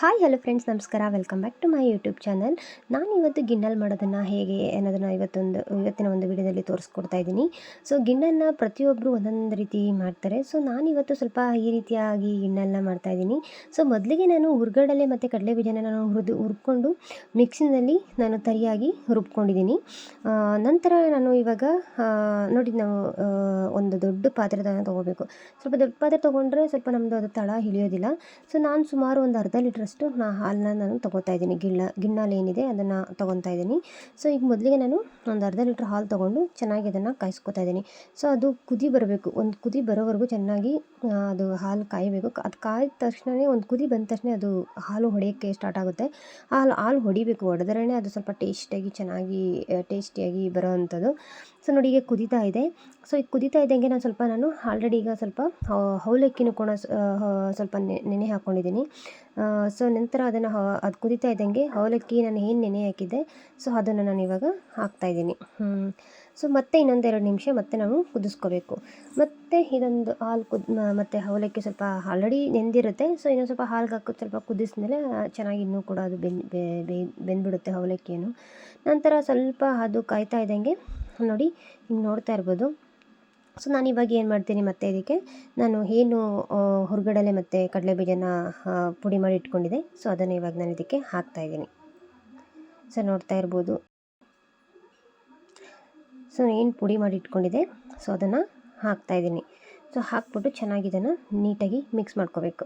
Hi hello friends ನಮಸ್ಕಾರ. Welcome back to my YouTube channel ನಾನು ಇವತ್ತು ಗಿಣ್ಣಲ್ ಮಾಡೋದನ್ನು ಹೇಗೆ ಅನ್ನೋದನ್ನು ಇವತ್ತೊಂದು, ಇವತ್ತಿನ ಒಂದು ವಿಡಿಯೋದಲ್ಲಿ ತೋರಿಸ್ಕೊಡ್ತಾ ಇದ್ದೀನಿ. ಸೊ ಗಿಣ್ಣನ್ನು ಪ್ರತಿಯೊಬ್ಬರು ಒಂದೊಂದು ರೀತಿ ಮಾಡ್ತಾರೆ. ಸೊ ನಾನು ಇವತ್ತು ಸ್ವಲ್ಪ ಈ ರೀತಿಯಾಗಿ ಗಿಣ್ಣಲ್ನ ಮಾಡ್ತಾ ಇದ್ದೀನಿ. ಸೊ ಮೊದಲಿಗೆ ನಾನು ಹುರ್ಗಡಲೆ ಮತ್ತು ಕಡಲೆ ಬೀಜನ ನಾನು ಹುರಿದು, ಹುರ್ಕೊಂಡು ಮಿಕ್ಸಿನಲ್ಲಿ ನಾನು ತರಿಯಾಗಿ ರುಬ್ಕೊಂಡಿದ್ದೀನಿ. ನಂತರ ನಾನು ಇವಾಗ ನೋಡಿ ನಾವು ಒಂದು ದೊಡ್ಡ ಪಾತ್ರೆದನ್ನು ತೊಗೋಬೇಕು. ಸ್ವಲ್ಪ ದೊಡ್ಡ ಪಾತ್ರೆ ತೊಗೊಂಡ್ರೆ ಸ್ವಲ್ಪ ನಮ್ಮದು ಅದು ತಳ ಹಿಡಿಯೋದಿಲ್ಲ ಸೊ ನಾನು ಸುಮಾರು ಒಂದು ಅರ್ಧ ಲೀಟ್ರಷ್ಟು ನಾ ಹಾಲನ್ನ ನಾನು ತೊಗೋತಾ ಇದ್ದೀನಿ. ಗಿಣ್ಣ, ಗಿಣ್ಣಲ್ಲಿ ಏನಿದೆ ಅದನ್ನು ತೊಗೊತಾ ಇದ್ದೀನಿ. ಸೊ, ಈಗ ಮೊದಲಿಗೆ ನಾನು ಒಂದು ಅರ್ಧ ಲೀಟ್ರ್ ಹಾಲು ತೊಗೊಂಡು ಚೆನ್ನಾಗಿ ಅದನ್ನು ಕಾಯಿಸ್ಕೊತಾ ಇದ್ದೀನಿ. ಸೊ, ಅದು ಕುದಿ ಬರಬೇಕು. ಒಂದು ಕುದಿ ಬರೋವರೆಗೂ ಚೆನ್ನಾಗಿ ಅದು ಹಾಲು ಕಾಯಬೇಕು. ಅದು ಕಾಯ್ದ ತಕ್ಷಣವೇ ಒಂದು ಕುದಿ ಬಂದ ತಕ್ಷಣ ಅದು ಹಾಲು ಹೊಡೆಯೋಕ್ಕೆ ಸ್ಟಾರ್ಟ್ ಆಗುತ್ತೆ. ಹಾಲು ಹಾಲು ಹೊಡಿಬೇಕು. ಹೊಡೆದ್ರೇ ಅದು ಸ್ವಲ್ಪ ಟೇಸ್ಟಿಯಾಗಿ ಚೆನ್ನಾಗಿ ಟೇಸ್ಟಿಯಾಗಿ ಬರೋ ಅಂಥದ್ದು. ಸೊ, ನೋಡಿ, ಈಗ ಕುದೀತಾ ಇದೆ. ಸೊ, ಈಗ ಕುದೀತಾ ಇದ್ದಂಗೆ ನಾನು ಸ್ವಲ್ಪ ನಾನು ಆಲ್ರೆಡಿ ಈಗ ಸ್ವಲ್ಪ ಅವಲಕ್ಕಿನೂ ಕೂಡ ಸ್ವಲ್ಪ ನೆನೆ ಹಾಕ್ಕೊಂಡಿದ್ದೀನಿ ಸೊ ನಂತರ ಅದನ್ನು ಅದು ಕುದಿತಾ ಇದ್ದಂಗೆ ಅವಲಕ್ಕಿ ನಾನು ಏನು ನೆನೆ ಹಾಕಿದ್ದೆ, ಸೊ ಅದನ್ನು ನಾನು ಇವಾಗ ಹಾಕ್ತಾಯಿದ್ದೀನಿ ಸೊ ಮತ್ತೆ ಇನ್ನೊಂದೆರಡು ನಿಮಿಷ ಮತ್ತೆ ನಾವು ಕುದಿಸ್ಕೋಬೇಕು. ಮತ್ತು ಇದೊಂದು ಹಾಲು ಕುದ್ ಮತ್ತು ಅವಲಕ್ಕಿ ಸ್ವಲ್ಪ ಆಲ್ರೆಡಿ ನೆಂದಿರುತ್ತೆ, ಸೊ ಇನ್ನೊಂದು ಸ್ವಲ್ಪ ಹಾಲು ಹಾಕೋದು ಸ್ವಲ್ಪ ಕುದಿಸಿದ್ಮೇಲೆ ಚೆನ್ನಾಗಿ ಇನ್ನೂ ಕೂಡ ಅದು ಬೆನ್ ಬೆಂದ್ಬಿಡುತ್ತೆ ಅವಲಕ್ಕಿಯನ್ನು. ನಂತರ ಸ್ವಲ್ಪ ಅದು ಕಾಯ್ತಾ ಇದ್ದಂಗೆ, ನೋಡಿ ಹಿಂಗೆ ನೋಡ್ತಾ ಇರ್ಬೋದು. ಸೊ ನಾನು ಇವಾಗ ಏನು ಮಾಡ್ತೀನಿ ಮತ್ತೆ ಇದಕ್ಕೆ? ನಾನು ಏನು ಹೊರಗಡಲೆ ಮತ್ತು ಕಡಲೆ ಬೀಜನ ಪುಡಿ ಮಾಡಿ ಇಟ್ಕೊಂಡಿದ್ದೆ. ಸೊ ಅದನ್ನು ಇವಾಗ ನಾನು ಇದಕ್ಕೆ ಹಾಕ್ತಾ ಇದ್ದೀನಿ. ಸೊ ನೋಡ್ತಾ ಇರ್ಬೋದು. ಸೊ ಏನು ಪುಡಿ ಮಾಡಿ ಇಟ್ಕೊಂಡಿದ್ದೆ? ಸೊ ಅದನ್ನು ಹಾಕ್ತಾ ಇದ್ದೀನಿ. ಸೊ ಹಾಕ್ಬಿಟ್ಟು ಚೆನ್ನಾಗಿ ಇದನ್ನು ನೀಟಾಗಿ ಮಿಕ್ಸ್ ಮಾಡ್ಕೋಬೇಕು.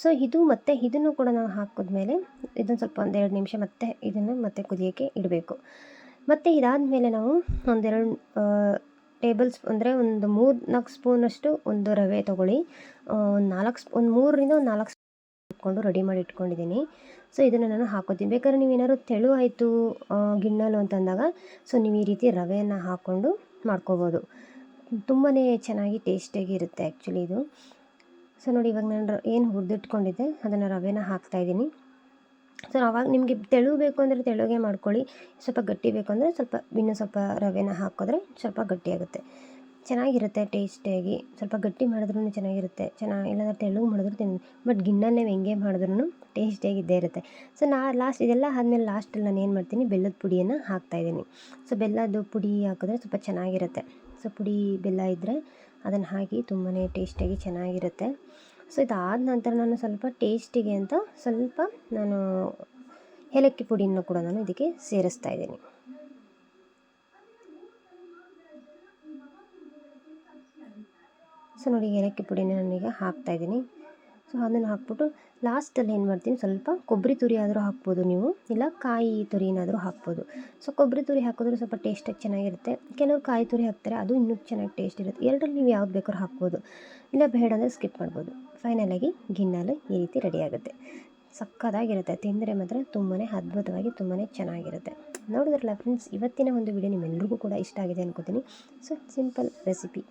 ಸೊ ಇದು ಮತ್ತು ಇದನ್ನು ಕೂಡ ನಾವು ಹಾಕಿದ್ಮೇಲೆ ಇದನ್ನು ಸ್ವಲ್ಪ ಒಂದೆರಡು ನಿಮಿಷ ಮತ್ತೆ ಇದನ್ನು ಮತ್ತೆ ಕುದಿಯೋಕ್ಕೆ ಇಡಬೇಕು. ಮತ್ತು ಇದಾದಮೇಲೆ ನಾವು ಒಂದೆರಡು ಟೇಬಲ್ ಸ್ಪೂ ಅಂದರೆ ಒಂದು ಮೂರು ನಾಲ್ಕು ಸ್ಪೂನಷ್ಟು ಒಂದು ರವೆ ತೊಗೊಳ್ಳಿ. ಒಂದು ನಾಲ್ಕು ಸ್ಪೂ ಒಂದು ಮೂರರಿಂದ ಒಂದು ನಾಲ್ಕು ಇಟ್ಕೊಂಡು ರೆಡಿ ಮಾಡಿ ಇಟ್ಕೊಂಡಿದ್ದೀನಿ. ಸೊ ಇದನ್ನು ನಾನು ಹಾಕೋತೀನಿ. ಬೇಕಾದ್ರೆ ನೀವು ಏನಾದ್ರು ತೆಳು ಆಯಿತು ಗಿಣ್ಣಲು ಅಂತಂದಾಗ ಸೊ ನೀವು ಈ ರೀತಿ ರವೆಯನ್ನು ಹಾಕ್ಕೊಂಡು ಮಾಡ್ಕೋಬೋದು. ತುಂಬಾ ಚೆನ್ನಾಗಿ ಟೇಸ್ಟಿಯಾಗಿ ಇರುತ್ತೆ ಆ್ಯಕ್ಚುಲಿ ಇದು. ಸೊ ನೋಡಿ ಇವಾಗ ನಾನು ಏನು ಹುರಿದಿಟ್ಕೊಂಡಿದ್ದೆ, ಅದನ್ನು ರವೆನ ಹಾಕ್ತಾಯಿದ್ದೀನಿ ಸೊ ಅವಾಗ ನಿಮಗೆ ತೆಳು ಬೇಕು ಅಂದರೆ ತೆಳುಗೆ ಮಾಡ್ಕೊಳ್ಳಿ. ಸ್ವಲ್ಪ ಗಟ್ಟಿ ಬೇಕು ಅಂದರೆ ಸ್ವಲ್ಪ, ಇನ್ನೂ ಸ್ವಲ್ಪ ರವೆನ ಹಾಕಿದ್ರೆ ಸ್ವಲ್ಪ ಗಟ್ಟಿಯಾಗುತ್ತೆ ಚೆನ್ನಾಗಿರುತ್ತೆ ಟೇಸ್ಟಿಯಾಗಿ ಸ್ವಲ್ಪ ಗಟ್ಟಿ ಮಾಡಿದ್ರೂ ಚೆನ್ನಾಗಿರುತ್ತೆ. ಚೆನ್ನಾಗಿ ಇಲ್ಲಾಂದ್ರೆ ತೆಳು ಮಾಡಿದ್ರು ತಿನ್, ಬಟ್ ಗಿಣ್ಣಲ್ಲೇ ಹೆಂಗೆ ಮಾಡಿದ್ರೂ ಟೇಸ್ಟಿಯಾಗಿ ಇದ್ದೇ ಇರುತ್ತೆ. ಸೊ ನಾ ಲಾಸ್ಟ್ ಇದೆಲ್ಲ ಆದಮೇಲೆ ಲಾಸ್ಟಲ್ಲಿ ನಾನು ಏನು ಮಾಡ್ತೀನಿ, ಬೆಲ್ಲದ ಪುಡಿಯನ್ನು ಹಾಕ್ತಾಯಿದ್ದೀನಿ ಸೊ ಬೆಲ್ಲದ ಪುಡಿ ಹಾಕಿದ್ರೆ ಸ್ವಲ್ಪ ಚೆನ್ನಾಗಿರುತ್ತೆ. ಸೊ ಪುಡಿ, ಬೆಲ್ಲ ಇದ್ದರೆ ಅದನ್ನು ಹಾಕಿ ತುಂಬಾ ಟೇಸ್ಟಿಯಾಗಿ ಚೆನ್ನಾಗಿರುತ್ತೆ. ಸೊ ಇದಾದ ನಂತರ ನಾನು ಸ್ವಲ್ಪ ಟೇಸ್ಟಿಗೆ ಅಂತ ಸ್ವಲ್ಪ ನಾನು ಏಲಕ್ಕಿ ಪುಡಿಯನ್ನು ಕೂಡ ನಾನು ಇದಕ್ಕೆ ಸೇರಿಸ್ತಾ ಇದ್ದೀನಿ. ಸೊ ನೋಡಿ ಏಲಕ್ಕಿ ಪುಡಿನ ನಾನೀಗ ಹಾಕ್ತಾಯಿದ್ದೀನಿ ಸೊ ಅದನ್ನು ಹಾಕ್ಬಿಟ್ಟು ಲಾಸ್ಟಲ್ಲಿ ಏನು ಮಾಡ್ತೀನಿ? ಸ್ವಲ್ಪ ಕೊಬ್ಬರಿ ತುರಿ ಆದರೂ ಹಾಕ್ಬೋದು ನೀವು. ಇಲ್ಲ ಕಾಯಿ ತುರಿನಾದರೂ ಹಾಕ್ಬೋದು. ಸೊ ಕೊಬ್ಬರಿ ತುರಿ ಹಾಕಿದ್ರೆ ಸ್ವಲ್ಪ ಟೇಸ್ಟಾಗಿ ಚೆನ್ನಾಗಿರುತ್ತೆ. ಕೆಲವರು ಕಾಯಿ ತುರಿ ಹಾಕ್ತಾರೆ, ಅದು ಇನ್ನೂ ಚೆನ್ನಾಗಿ ಟೇಸ್ಟ್ ಇರುತ್ತೆ. ಎರಡರಲ್ಲಿ ನೀವು ಯಾವ್ದು ಬೇಕಾದ್ರೂ ಹಾಕ್ಬೋದು. ಇಲ್ಲ ಬೇಡ ಅಂದರೆ ಸ್ಕಿಪ್ ಮಾಡ್ಬೋದು. ಫೈನಲಾಗಿ ಗಿನ್ನಲು ಈ ರೀತಿ ರೆಡಿ ಆಗುತ್ತೆ. ಸಕ್ಕತ್ತಾಗಿರುತ್ತೆ ತಿಂದರೆ ಮಾತ್ರ ತುಂಬಾ ಅದ್ಭುತವಾಗಿ ತುಂಬಾ ಚೆನ್ನಾಗಿರುತ್ತೆ. ನೋಡಿದ್ರಲ್ಲ ಫ್ರೆಂಡ್ಸ್ ಇವತ್ತಿನ ಒಂದು ವಿಡಿಯೋ ನಿಮ್ಮೆಲ್ಲರಿಗೂ ಕೂಡ ಇಷ್ಟ ಆಗಿದೆ ಅನ್ಕೋತೀನಿ. So simple recipe